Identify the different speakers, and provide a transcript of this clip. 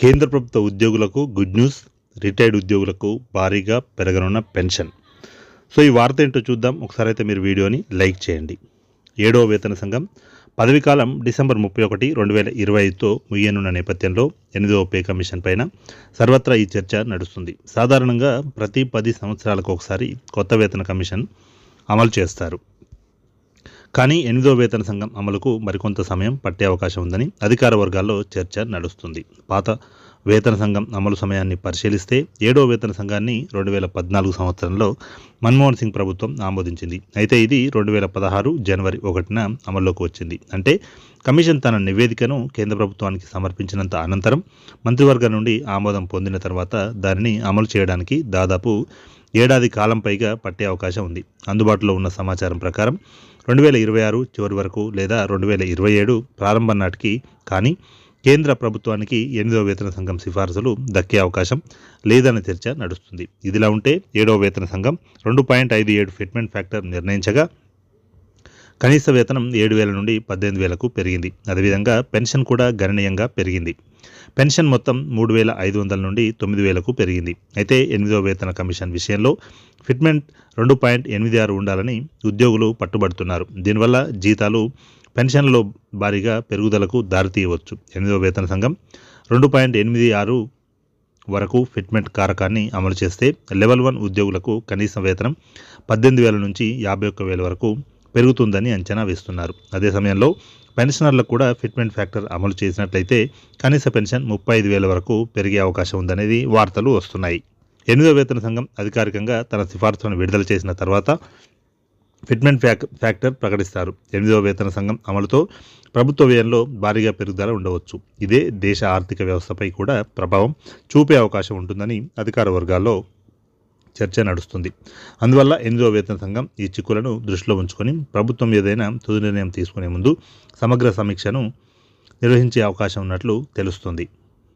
Speaker 1: కేంద్ర ప్రభుత్వ ఉద్యోగులకు గుడ్ న్యూస్ రిటైర్డ్ ఉద్యోగులకు భారీగా పెరగనున్న పెన్షన్. సో ఈ వార్త ఏంటో చూద్దాం. ఒకసారి అయితే మీరు వీడియోని లైక్ చేయండి. ఏడవ వేతన సంఘం పదవి కాలం డిసెంబర్ ముప్పై ఒకటి రెండు వేల ఇరవై ఐదుతో ముయ్యనున్న నేపథ్యంలో ఎనిమిదవ పే కమిషన్ పైన సర్వత్రా ఈ చర్చ నడుస్తుంది. సాధారణంగా ప్రతి పది సంవత్సరాలకు ఒకసారి కొత్త వేతన కమిషన్ అమలు చేస్తారు. కానీ ఎనిమిదో వేతన సంఘం అమలుకు మరికొంత సమయం పట్టే అవకాశం ఉందని అధికార వర్గాల్లో చర్చ నడుస్తుంది. పాత వేతన సంఘం అమలు సమయాన్ని పరిశీలిస్తే ఏడో వేతన సంఘాన్ని రెండు వేల పద్నాలుగు సంవత్సరంలో మన్మోహన్ సింగ్ ప్రభుత్వం ఆమోదించింది. అయితే ఇది రెండు వేల పదహారు జనవరి ఒకటిన అమల్లోకి వచ్చింది. అంటే కమిషన్ తన నివేదికను కేంద్ర ప్రభుత్వానికి సమర్పించినంత అనంతరం మంత్రివర్గం నుండి ఆమోదం పొందిన తర్వాత దానిని అమలు చేయడానికి దాదాపు ఏడాది కాలం పైగా పట్టే అవకాశం ఉంది. అందుబాటులో ఉన్న సమాచారం ప్రకారం రెండు వేల ఇరవై ఆరు చివరి వరకు లేదా రెండు వేల ఇరవై ఏడు ప్రారంభం నాటికి కానీ కేంద్ర ప్రభుత్వానికి ఎనిమిదవ వేతన సంఘం సిఫార్సులు దక్కే అవకాశం లేదన్న చర్చ నడుస్తుంది. ఇదిలా ఉంటే ఏడవ వేతన సంఘం రెండు పాయింట్ ఐదు ఏడు ఫిట్మెంట్ ఫ్యాక్టర్ నిర్ణయించగా కనీస వేతనం ఏడు వేల నుండి పద్దెనిమిది వేలకు పెరిగింది. అదేవిధంగా పెన్షన్ కూడా గణనీయంగా పెరిగింది. పెన్షన్ మొత్తం మూడు వేల ఐదు వందల నుండి తొమ్మిది వేలకు పెరిగింది. అయితే ఎనిమిదవ వేతన కమిషన్ విషయంలో ఫిట్మెంట్ రెండు పాయింట్ ఎనిమిది ఆరు ఉండాలని ఉద్యోగులు పట్టుబడుతున్నారు. దీనివల్ల జీతాలు పెన్షన్లో భారీగా పెరుగుదలకు దారితీయవచ్చు ఎనిమిదవ వేతన సంఘం రెండు పాయింట్ ఎనిమిది ఆరు వరకు ఫిట్మెంట్ కారకాన్ని అమలు చేస్తే లెవెల్ వన్ ఉద్యోగులకు కనీస వేతనం పద్దెనిమిది వేల నుంచి యాభై ఒక్క వేల వరకు పెరుగుతుందని అంచనా వేస్తున్నారు. అదే సమయంలో పెన్షనర్లకు కూడా ఫిట్మెంట్ ఫ్యాక్టర్ అమలు చేసినట్లయితే కనీస పెన్షన్ ముప్పై ఐదు వేల వరకు పెరిగే అవకాశం ఉందనేది వార్తలు వస్తున్నాయి. ఎనిమిదో వేతన సంఘం అధికారికంగా తన సిఫార్సులను విడుదల చేసిన తర్వాత ఫిట్మెంట్ ఫ్యాక్ ఫ్యాక్టర్ ప్రకటిస్తారు. ఎనిమిదవ వేతన సంఘం అమలుతో ప్రభుత్వ వ్యయంలో భారీగా పెరుగుదల ఉండవచ్చు. ఇదే దేశ ఆర్థిక వ్యవస్థపై కూడా ప్రభావం చూపే అవకాశం ఉంటుందని అధికార వర్గాల్లో చర్చ నడుస్తుంది. అందువల్ల ఎనిమిదో వేతన సంఘం ఈ చిక్కులను దృష్టిలో ఉంచుకొని ప్రభుత్వం ఏదైనా తుది నిర్ణయం తీసుకునే ముందు సమగ్ర సమీక్షను నిర్వహించే అవకాశం ఉన్నట్లు తెలుస్తుంది.